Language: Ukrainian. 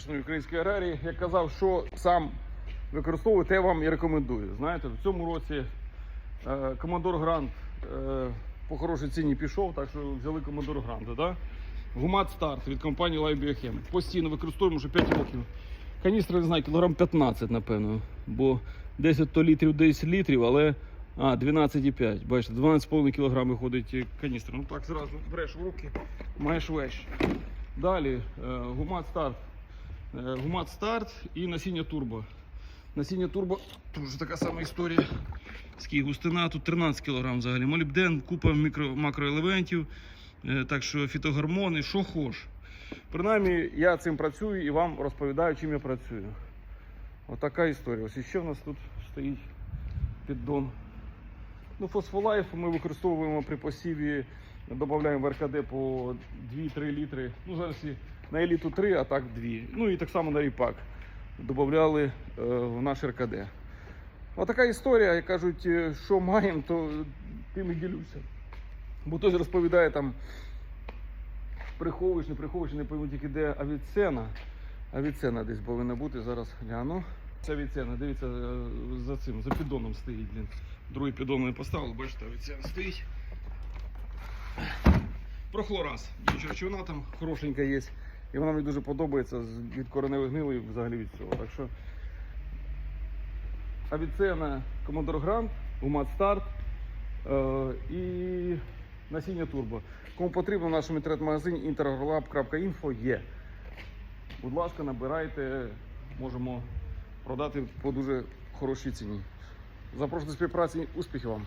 шановні українські аграрії. Я казав, що сам використовую, те вам і рекомендую. Знаєте, в цьому році е, Командор Грант е, по хорошій ціні пішов, так що взяли Командор Гранта. Да? Гумат старт від компанії Live Biochem. Постійно використовуємо вже 5 років. Каністра, не знаю, кілограм 15, напевно. Бо 10 то літрів 10 літрів, але а, 12,5. Бачите, 12,5 кг виходить каністра. Ну так зразу береш в руки, маєш вещь. Далі е, гумат старт. Е, Гумат старт і насіння турбо. Насіння турбо теж така сама історія. Скільки густина, тут 13 кг взагалі. Молібден, купа макроелементів, е, так що фітогормони, що хош. Принаймні, я цим працюю і вам розповідаю, чим я працюю. Отака історія. Ось іще в нас тут стоїть піддон. Ну, фосфолайф ми використовуємо при посіві, додаємо в РКД по 2-3 літри. Ну, зараз і на еліту 3, а так 2. Ну і так само на ріпак додавали е, в наш РКД. Отака історія, як кажуть, е, що маємо, то тим і ділюся. Бо хтось розповідає там, приховуєш, не приховуєш, не пойму тільки де авіцена. Авіцена десь повинна бути, зараз гляну. Це авіцена, дивіться, е, за цим, за піддоном стоїть, блін. Другий піддон не поставили, бачите, авіцена стоїть. Прохлораз. Речовина там хорошенька є. І вона мені дуже подобається від кореневих гнилий взагалі від цього. Так що авіцена Командор Грант, Гумат Старт е, і насіння турбо. Кому потрібно в нашому інтернет-магазині intergrolab.info є. Будь ласка, набирайте, можемо продати по дуже хорошій ціні. Запрошую до співпраці, успіхів вам!